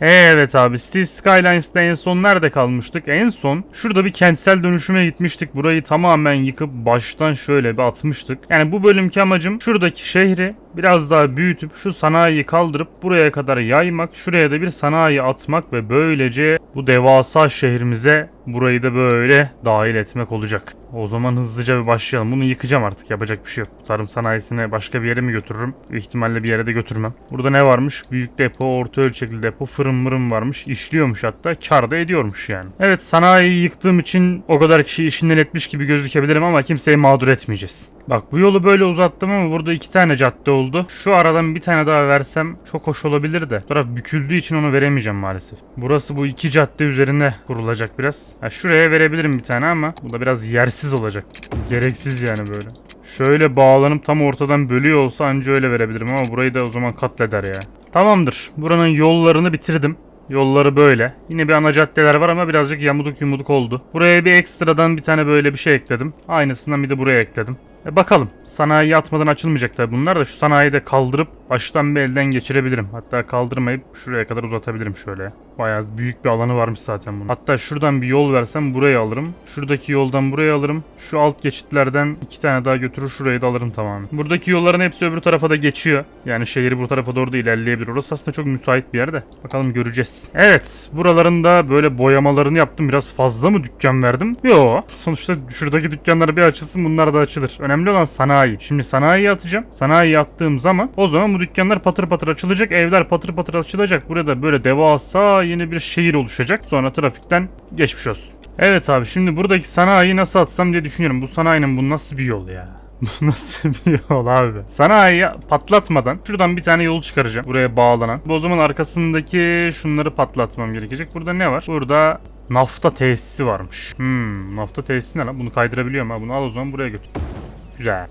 Evet abi Steel Skylines'ta en son nerede kalmıştık? En son şurada bir kentsel dönüşüme gitmiştik. Burayı tamamen yıkıp baştan şöyle bir atmıştık. Yani bu bölümki amacım şuradaki şehri biraz daha büyütüp şu sanayiyi kaldırıp buraya kadar yaymak, şuraya da bir sanayi atmak ve böylece bu devasa şehrimize burayı da böyle dahil etmek olacak. O zaman hızlıca bir başlayalım. Bunu yıkacağım artık yapacak bir şey yok. Tarım sanayisine başka bir yere mi götürürüm? Büyük ihtimalle bir yere de götürmem. Burada ne varmış? Büyük depo, orta ölçekli depo, fırın mırın varmış. İşliyormuş hatta. Kar da ediyormuş yani. Evet sanayiyi yıktığım için o kadar kişi işinden etmiş gibi gözükebilirim ama kimseyi mağdur etmeyeceğiz. Bak bu yolu böyle uzattım ama burada iki tane cadde oldu. Şu aradan bir tane daha versem çok hoş olabilir de. Bu taraf büküldüğü için onu veremeyeceğim maalesef. Burası bu iki cadde üzerine kurulacak biraz. Ha, şuraya verebilirim bir tane ama bu da biraz yersiz olacak. Gereksiz yani böyle. Şöyle bağlanıp tam ortadan bölüyor olsa anca öyle verebilirim ama burayı da o zaman katleder ya. Tamamdır. Buranın yollarını bitirdim. Yolları böyle. Yine bir ana caddeler var ama birazcık yamuduk yumuduk oldu. Buraya bir ekstradan bir tane böyle bir şey ekledim. Aynısından bir de buraya ekledim. E bakalım. Sanayi atmadan açılmayacak tabi bunlar da şu sanayiyi de kaldırıp baştan bir elden geçirebilirim. Hatta kaldırmayıp şuraya kadar uzatabilirim şöyle. Bayağı büyük bir alanı varmış zaten bunun. Hatta şuradan bir yol versem burayı alırım. Şuradaki yoldan buraya alırım. Şu alt geçitlerden iki tane daha götürür şurayı da alırım tamamen. Buradaki yolların hepsi öbür tarafa da geçiyor. Yani şehir bu tarafa doğru da ilerleyebilir. Orası aslında çok müsait bir yerde. Bakalım göreceğiz. Evet. Buralarında böyle boyamalarını yaptım. Biraz fazla mı dükkan verdim? Yo. Sonuçta şuradaki dükkanlar bir açılsın bunlar da açılır. Önemli olan sanayi. Şimdi sanayiye atacağım. Sanayiye attığım zaman o zaman bu dükkanlar patır patır açılacak. Evler patır patır açılacak. Burada böyle devasa yeni bir şehir oluşacak. Sonra trafikten geçmiş olsun. Evet abi şimdi buradaki sanayiyi nasıl atsam diye düşünüyorum. Bu sanayinin bu nasıl bir yol ya? Bu nasıl bir yol abi? Sanayiyi patlatmadan şuradan bir tane yol çıkaracağım. Buraya bağlanan. Bu o zaman arkasındaki şunları patlatmam gerekecek. Burada ne var? Burada nafta tesisi varmış. Hmm, nafta tesisi ne lan? Bunu kaydırabiliyorum ha. Bunu al o zaman buraya götür. Güzel.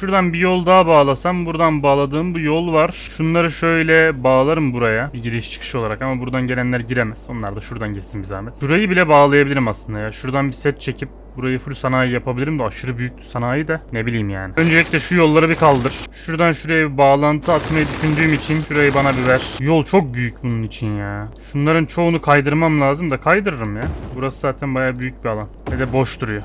Şuradan bir yol daha bağlasam buradan bağladığım bu yol var. Şunları şöyle bağlarım buraya bir giriş çıkış olarak ama buradan gelenler giremez. Onlar da şuradan geçsin bir zahmet. Şurayı bile bağlayabilirim aslında ya. Şuradan bir set çekip burayı full sanayi yapabilirim de aşırı büyük sanayi de ne bileyim yani. Öncelikle şu yolları bir kaldır. Şuradan şuraya bir bağlantı atmayı düşündüğüm için şurayı bana bir ver. Yol çok büyük bunun için ya. Şunların çoğunu kaydırmam lazım da kaydırırım ya. Burası zaten bayağı büyük bir alan. Ve de boş duruyor.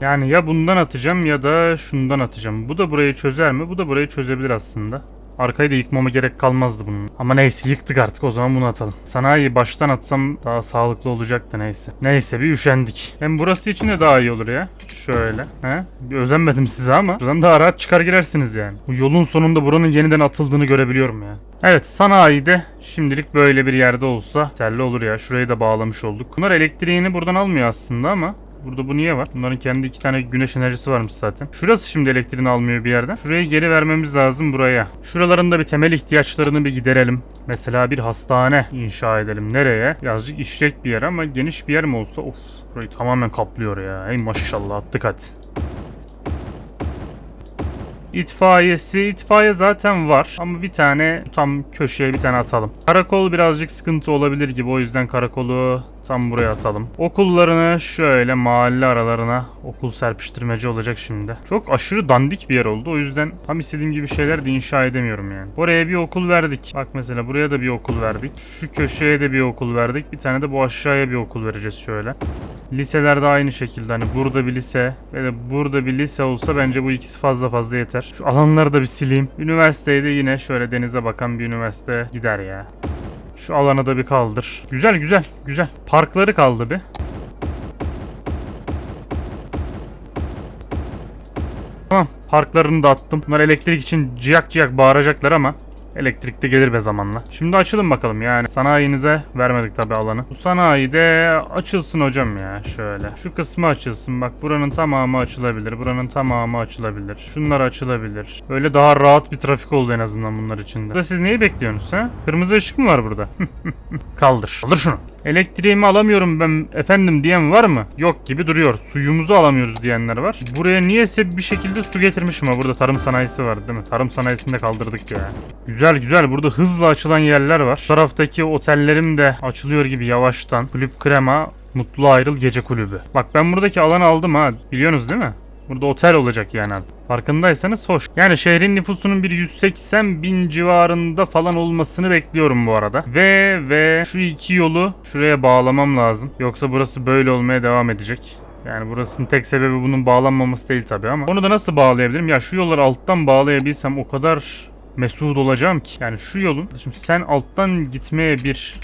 Yani ya bundan atacağım ya da şundan atacağım. Bu da burayı çözer mi? Bu da burayı çözebilir aslında. Arkayı da yıkmama gerek kalmazdı bunun. Ama neyse yıktık artık o zaman bunu atalım. Sanayiyi baştan atsam daha sağlıklı olacak da neyse. Neyse bir üşendik. Hem burası için de daha iyi olur ya. Şöyle. He? Bir özenmedim size ama. Buradan daha rahat çıkar girersiniz yani. Bu yolun sonunda buranın yeniden atıldığını görebiliyorum ya. Evet sanayide şimdilik böyle bir yerde olsa telli olur ya. Şurayı da bağlamış olduk. Bunlar elektriğini buradan almıyor aslında ama Burada bu niye var? Bunların kendi iki tane güneş enerjisi varmış zaten. Şurası şimdi elektriğini almıyor bir yerden. Şurayı geri vermemiz lazım buraya. Şuraların da bir temel ihtiyaçlarını bir giderelim. Mesela bir hastane inşa edelim. Nereye? Birazcık işlek bir yer ama geniş bir yer mi olsa of burayı tamamen kaplıyor ya. Ey maşallah attık hadi. İtfaiyesi, itfaiye zaten var ama bir tane tam köşeye bir tane atalım. Karakol birazcık sıkıntı olabilir gibi o yüzden karakolu tam buraya atalım. Okullarını şöyle mahalle aralarına okul serpiştirmeci olacak şimdi. Çok aşırı dandik bir yer oldu o yüzden tam istediğim gibi şeyler de inşa edemiyorum yani. Oraya bir okul verdik. Bak mesela buraya da bir okul verdik. Şu köşeye de bir okul verdik. Bir tane de bu aşağıya bir okul vereceğiz şöyle. Liseler de aynı şekilde hani burada bir lise ve de burada bir lise olsa bence bu ikisi fazla fazla yeter. Şu alanları da bir sileyim. Üniversiteye de yine şöyle denize bakan bir üniversite gider ya. Şu alanı da bir kaldır. Güzel güzel güzel. Parkları kaldı bir. Tamam parklarını da attım. Bunlar elektrik için ciyak ciyak bağıracaklar ama Elektrik de gelir be zamanla. Şimdi açılın bakalım yani. Sanayinize vermedik tabi alanı. Bu sanayi de açılsın hocam ya şöyle. Şu kısmı açılsın. Bak buranın tamamı açılabilir. Buranın tamamı açılabilir. Şunlar açılabilir. Böyle daha rahat bir trafik oldu en azından bunlar içinde. Burada siz neyi bekliyorsunuz ha? Kırmızı ışık mı var burada? Kaldır. Kaldır şunu. Elektriğimi alamıyorum ben efendim diyen var mı? Yok gibi duruyor. Suyumuzu alamıyoruz diyenler var. Buraya niyeyse bir şekilde su getirmişim ha. Burada tarım sanayisi var değil mi? Tarım sanayisini de kaldırdık ya. Güzel güzel. Burada hızla açılan yerler var. Bu taraftaki otellerim de açılıyor gibi yavaştan. Kulüp Krema, Mutlu Ayrıl Gece Kulübü. Bak ben buradaki alanı aldım ha. Biliyorsunuz değil mi? Burada otel olacak yani artık. Farkındaysanız hoş. Yani şehrin nüfusunun bir 180 bin civarında falan olmasını bekliyorum bu arada. Ve ve şu iki yolu şuraya bağlamam lazım. Yoksa burası böyle olmaya devam edecek. Yani burasının tek sebebi bunun bağlanmaması değil tabii ama. Onu da nasıl bağlayabilirim? Ya şu yolları alttan bağlayabilsem o kadar mesut olacağım ki. Yani şu yolun. Şimdi sen alttan gitmeye bir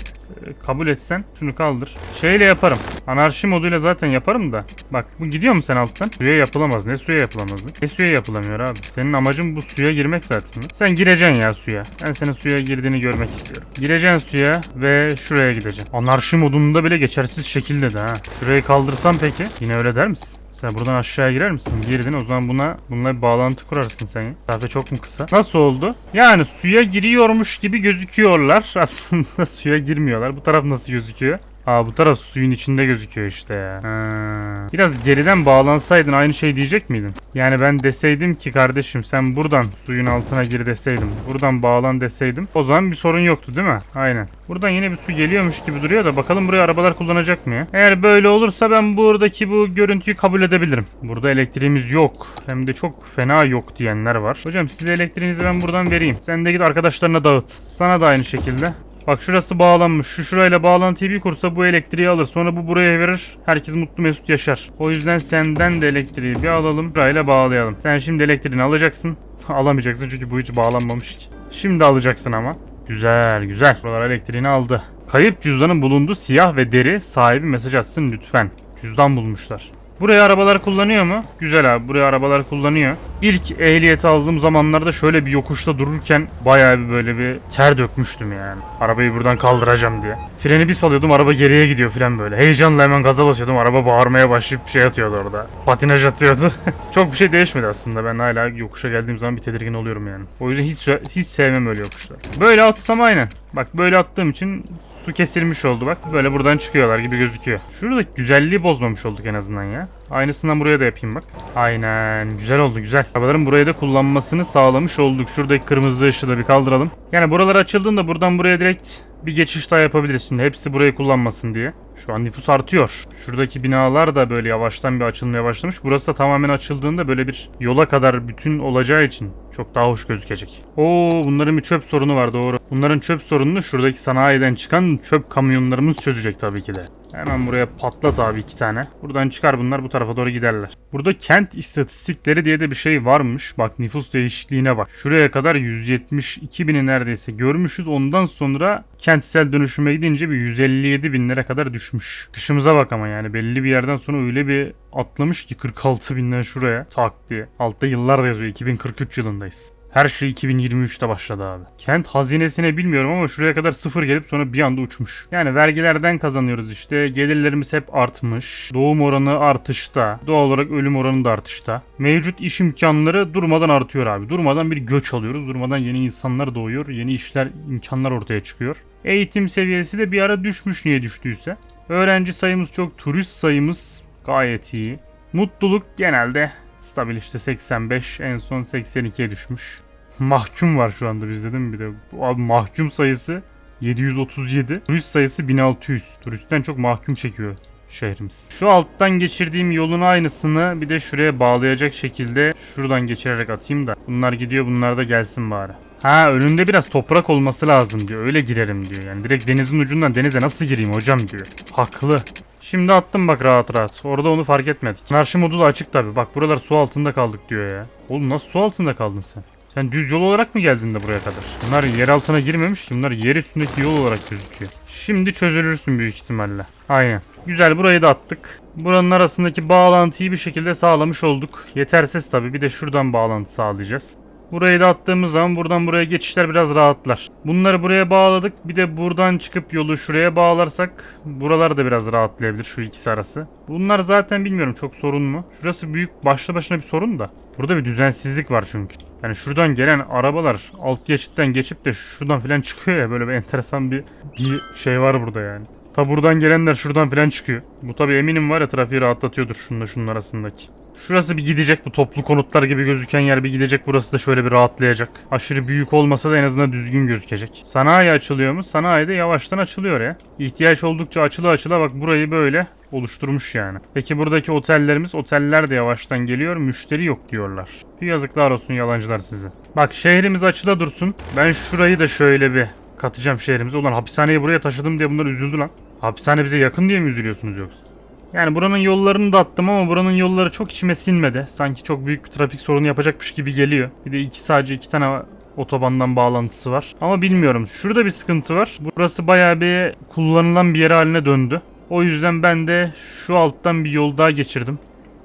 kabul etsen şunu kaldır. Şeyle yaparım. Anarşi moduyla zaten yaparım da. Bak bu gidiyor mu sen alttan? Suya yapılamaz. Ne suya yapılamaz? Ne suya yapılamıyor abi? Senin amacın bu suya girmek zaten. Sen gireceksin ya suya. Ben senin suya girdiğini görmek istiyorum. Gireceksin suya ve şuraya gideceksin. Anarşi modunda bile geçersiz şekilde de ha. Şurayı kaldırsam peki? Yine öyle der misin? Sen buradan aşağıya girer misin? Girdin o zaman buna bununla bir bağlantı kurarsın sen. Mesafe çok mu kısa? Nasıl oldu? Yani suya giriyormuş gibi gözüküyorlar. Aslında suya girmiyorlar. Bu taraf nasıl gözüküyor? Aa bu taraf suyun içinde gözüküyor işte ya. Ha. Biraz geriden bağlansaydın aynı şey diyecek miydin? Yani ben deseydim ki kardeşim sen buradan suyun altına gir deseydim. Buradan bağlan deseydim. O zaman bir sorun yoktu değil mi? Aynen. Buradan yine bir su geliyormuş gibi duruyor da bakalım buraya arabalar kullanacak mı ya? Eğer böyle olursa ben buradaki bu görüntüyü kabul edebilirim. Burada elektriğimiz yok. Hem de çok fena yok diyenler var. Hocam size elektriğinizi ben buradan vereyim. Sen de git arkadaşlarına dağıt. Sana da aynı şekilde. Bak şurası bağlanmış. Şu şurayla bağlantıyı bir kursa bu elektriği alır. Sonra bu buraya verir. Herkes mutlu mesut yaşar. O yüzden senden de elektriği bir alalım. Burayla bağlayalım. Sen şimdi elektriğini alacaksın. Alamayacaksın çünkü bu hiç bağlanmamış ki. Şimdi alacaksın ama. Güzel güzel. Buralar elektriğini aldı. Kayıp cüzdanın bulunduğu siyah ve deri sahibi mesaj atsın lütfen. Cüzdan bulmuşlar. Buraya arabalar kullanıyor mu? Güzel abi buraya arabalar kullanıyor. İlk ehliyet aldığım zamanlarda şöyle bir yokuşta dururken bayağı bir böyle bir ter dökmüştüm yani. Arabayı buradan kaldıracağım diye. Freni bir salıyordum araba geriye gidiyor fren böyle. Heyecanla hemen gaza basıyordum araba bağırmaya başlayıp şey atıyordu orada. Patinaj atıyordu. Çok bir şey değişmedi aslında ben hala yokuşa geldiğim zaman bir tedirgin oluyorum yani. O yüzden hiç hiç sevmem öyle yokuşlar. Böyle atsam aynen. Bak böyle attığım için su kesilmiş oldu bak. Böyle buradan çıkıyorlar gibi gözüküyor. Şurada güzelliği bozmamış olduk en azından ya. Aynısından buraya da yapayım bak. Aynen. Güzel oldu güzel. Arabaların buraya da kullanmasını sağlamış olduk. Şuradaki kırmızı ışığı da bir kaldıralım. Yani buralar açıldığında buradan buraya direkt bir geçiş daha yapabiliriz. Hepsi burayı kullanmasın diye. Şu an nüfus artıyor. Şuradaki binalar da böyle yavaştan bir açılmaya başlamış. Burası da tamamen açıldığında böyle bir yola kadar bütün olacağı için çok daha hoş gözükecek. Oo bunların bir çöp sorunu var doğru. Bunların çöp sorununu şuradaki sanayiden çıkan çöp kamyonlarımız çözecek tabii ki de. Hemen buraya patlat abi iki tane. Buradan çıkar bunlar bu tarafa doğru giderler. Burada kent istatistikleri diye de bir şey varmış. Bak nüfus değişikliğine bak. Şuraya kadar 172 bini neredeyse görmüşüz. Ondan sonra kentsel dönüşüme gidince bir 157 binlere kadar düşmüş. Dışımıza bak ama yani belli bir yerden sonra öyle bir atlamış ki 46 binden şuraya tak diye. Altta yıllar yazıyor 2043 yılındayız. Her şey 2023'te başladı abi. Kent hazinesine bilmiyorum ama şuraya kadar sıfır gelip sonra bir anda uçmuş. Yani vergilerden kazanıyoruz işte. Gelirlerimiz hep artmış. Doğum oranı artışta. Doğal olarak ölüm oranı da artışta. Mevcut iş imkanları durmadan artıyor abi. Durmadan bir göç alıyoruz. Durmadan yeni insanlar doğuyor. Yeni işler, imkanlar ortaya çıkıyor. Eğitim seviyesi de bir ara düşmüş niye düştüyse. Öğrenci sayımız çok, turist sayımız gayet iyi. Mutluluk genelde stabil işte 85 en son 82'ye düşmüş. Mahkum var şu anda bizde değil mi bir de? Abi mahkum sayısı 737. Turist sayısı 1600. Turistten çok mahkum çekiyor şehrimiz. Şu alttan geçirdiğim yolun aynısını bir de şuraya bağlayacak şekilde şuradan geçirerek atayım da. Bunlar gidiyor bunlar da gelsin bari. Ha önünde biraz toprak olması lazım diyor. Öyle girerim diyor. Yani direkt denizin ucundan denize nasıl gireyim hocam diyor. Haklı. Şimdi attım bak rahat rahat. Orada onu fark etmedik. Anarşi modu da açık tabi. Bak buralar su altında kaldık diyor ya. Oğlum nasıl su altında kaldın sen? Sen düz yol olarak mı geldin de buraya kadar? Bunlar yer altına girmemiş. Bunlar yer üstündeki yol olarak gözüküyor. Şimdi çözülürsün büyük ihtimalle. Aynen. Güzel burayı da attık. Buranın arasındaki bağlantıyı bir şekilde sağlamış olduk. Yetersiz tabi. Bir de şuradan bağlantı sağlayacağız. Burayı da attığımız zaman buradan buraya geçişler biraz rahatlar. Bunları buraya bağladık. Bir de buradan çıkıp yolu şuraya bağlarsak buralar da biraz rahatlayabilir şu ikisi arası. Bunlar zaten bilmiyorum çok sorun mu? Şurası büyük başlı başına bir sorun da. Burada bir düzensizlik var çünkü. Yani şuradan gelen arabalar alt geçitten geçip de şuradan falan çıkıyor ya böyle bir enteresan bir, bir şey var burada yani. Ta buradan gelenler şuradan falan çıkıyor. Bu tabi eminim var ya trafiği rahatlatıyordur şununla şunun arasındaki. Şurası bir gidecek bu toplu konutlar gibi gözüken yer bir gidecek. Burası da şöyle bir rahatlayacak. Aşırı büyük olmasa da en azından düzgün gözükecek. Sanayi açılıyor mu? Sanayi de yavaştan açılıyor ya. İhtiyaç oldukça açıla açıla bak burayı böyle oluşturmuş yani. Peki buradaki otellerimiz oteller de yavaştan geliyor. Müşteri yok diyorlar. Bir yazıklar olsun yalancılar sizi. Bak şehrimiz açıla dursun. Ben şurayı da şöyle bir katacağım şehrimize. Ulan hapishaneyi buraya taşıdım diye bunlar üzüldü lan. Hapishane bize yakın diye mi üzülüyorsunuz yoksa? Yani buranın yollarını da attım ama buranın yolları çok içime sinmedi. Sanki çok büyük bir trafik sorunu yapacakmış gibi geliyor. Bir de iki sadece iki tane otobandan bağlantısı var. Ama bilmiyorum. Şurada bir sıkıntı var. Burası bayağı bir kullanılan bir yer haline döndü. O yüzden ben de şu alttan bir yol daha geçirdim.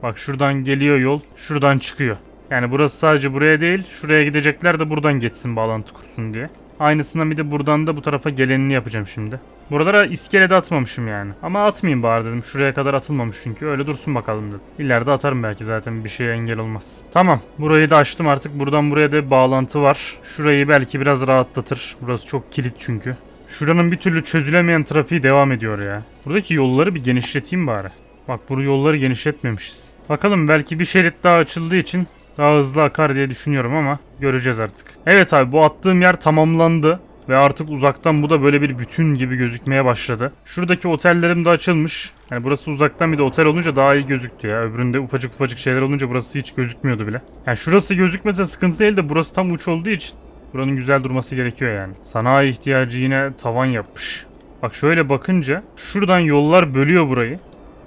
Bak şuradan geliyor yol, şuradan çıkıyor. Yani burası sadece buraya değil, şuraya gidecekler de buradan geçsin bağlantı kursun diye. Aynısından bir de buradan da bu tarafa gelenini yapacağım şimdi. Buralara iskele de atmamışım yani. Ama atmayayım bari dedim. Şuraya kadar atılmamış çünkü. Öyle dursun bakalım dedim. İleride atarım belki zaten bir şeye engel olmaz. Tamam. Burayı da açtım artık. Buradan buraya da bağlantı var. Şurayı belki biraz rahatlatır. Burası çok kilit çünkü. Şuranın bir türlü çözülemeyen trafiği devam ediyor ya. Buradaki yolları bir genişleteyim bari. Bak bu yolları genişletmemişiz. Bakalım belki bir şerit daha açıldığı için daha hızlı akar diye düşünüyorum ama göreceğiz artık. Evet abi bu attığım yer tamamlandı. Ve artık uzaktan bu da böyle bir bütün gibi gözükmeye başladı. Şuradaki otellerim de açılmış. Yani burası uzaktan bir de otel olunca daha iyi gözüktü ya. Öbüründe ufacık ufacık şeyler olunca burası hiç gözükmüyordu bile. Yani şurası gözükmese sıkıntı değil de burası tam uç olduğu için buranın güzel durması gerekiyor yani. Sanayi ihtiyacı yine tavan yapmış. Bak şöyle bakınca şuradan yollar bölüyor burayı.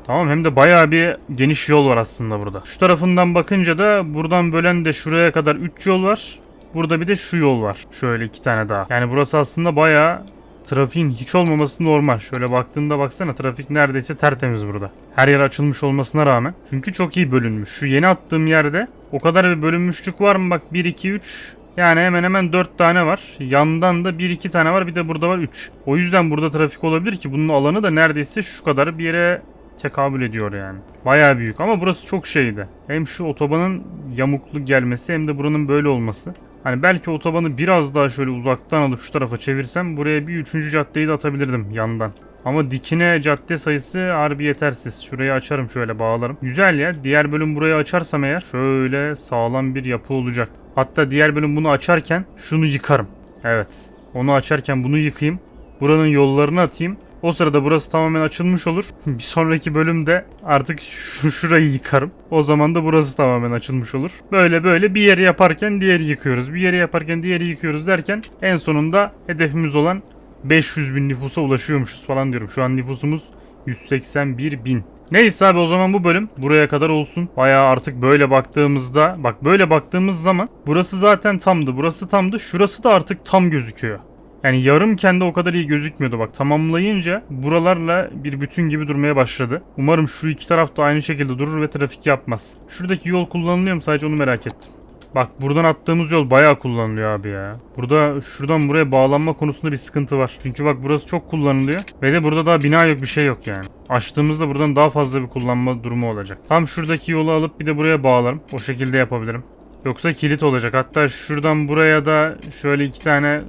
Tamam hem de bayağı bir geniş yol var aslında burada. Şu tarafından bakınca da buradan bölen de şuraya kadar 3 yol var. Burada bir de şu yol var. Şöyle iki tane daha. Yani burası aslında bayağı trafiğin hiç olmaması normal. Şöyle baktığında baksana trafik neredeyse tertemiz burada. Her yer açılmış olmasına rağmen. Çünkü çok iyi bölünmüş. Şu yeni attığım yerde o kadar bir bölünmüşlük var mı? Bak 1, 2, 3, yani hemen hemen 4 tane var. Yandan da 1-2 tane var. Bir de burada var 3. O yüzden burada trafik olabilir ki bunun alanı da neredeyse şu kadar bir yere tekabül ediyor yani. Bayağı büyük ama burası çok şeydi. Hem şu otobanın yamuklu gelmesi hem de buranın böyle olması. Hani belki otobanı biraz daha şöyle uzaktan alıp şu tarafa çevirsem buraya bir üçüncü caddeyi de atabilirdim yandan. Ama dikine cadde sayısı harbi yetersiz. Şurayı açarım şöyle bağlarım. Güzel ya. Diğer bölüm burayı açarsam eğer şöyle sağlam bir yapı olacak. Hatta diğer bölüm bunu açarken şunu yıkarım. Evet. Onu açarken bunu yıkayayım. Buranın yollarını atayım. O sırada burası tamamen açılmış olur. bir sonraki bölümde artık şu şurayı yıkarım. O zaman da burası tamamen açılmış olur. Böyle böyle bir yeri yaparken diğeri yıkıyoruz. Bir yeri yaparken diğeri yıkıyoruz derken en sonunda hedefimiz olan 500 bin nüfusa ulaşıyormuşuz falan diyorum. Şu an nüfusumuz 181 bin. Neyse abi o zaman bu bölüm buraya kadar olsun. Bayağı artık böyle baktığımızda bak böyle baktığımız zaman burası zaten tamdı. Burası tamdı. Şurası da artık tam gözüküyor. Yani yarım kendi o kadar iyi gözükmüyordu bak tamamlayınca buralarla bir bütün gibi durmaya başladı. Umarım şu iki taraf da aynı şekilde durur ve trafik yapmaz. Şuradaki yol kullanılıyor mu sadece onu merak ettim. Bak buradan attığımız yol bayağı kullanılıyor abi ya. Burada şuradan buraya bağlanma konusunda bir sıkıntı var. Çünkü bak burası çok kullanılıyor. Ve de burada daha bina yok bir şey yok yani. Açtığımızda buradan daha fazla bir kullanma durumu olacak. Tam şuradaki yolu alıp bir de buraya bağlarım. O şekilde yapabilirim. Yoksa kilit olacak. Hatta şuradan buraya da şöyle iki tane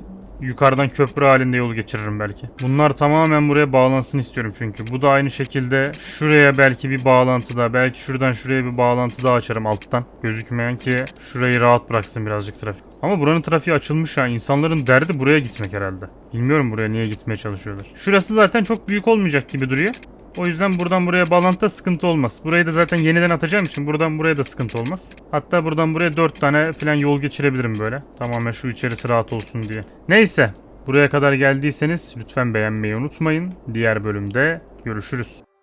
yukarıdan köprü halinde yolu geçiririm belki. Bunlar tamamen buraya bağlansın istiyorum çünkü. Bu da aynı şekilde şuraya belki bir bağlantı daha, belki şuradan şuraya bir bağlantı daha açarım alttan. Gözükmeyen ki şurayı rahat bıraksın birazcık trafik. Ama buranın trafiği açılmış ha. İnsanların derdi buraya gitmek herhalde. Bilmiyorum buraya niye gitmeye çalışıyorlar. Şurası zaten çok büyük olmayacak gibi duruyor. O yüzden buradan buraya bağlantıda sıkıntı olmaz. Burayı da zaten yeniden atacağım için buradan buraya da sıkıntı olmaz. Hatta buradan buraya 4 tane falan yol geçirebilirim böyle. Tamamen şu içerisi rahat olsun diye. Neyse. Buraya kadar geldiyseniz lütfen beğenmeyi unutmayın. Diğer bölümde görüşürüz.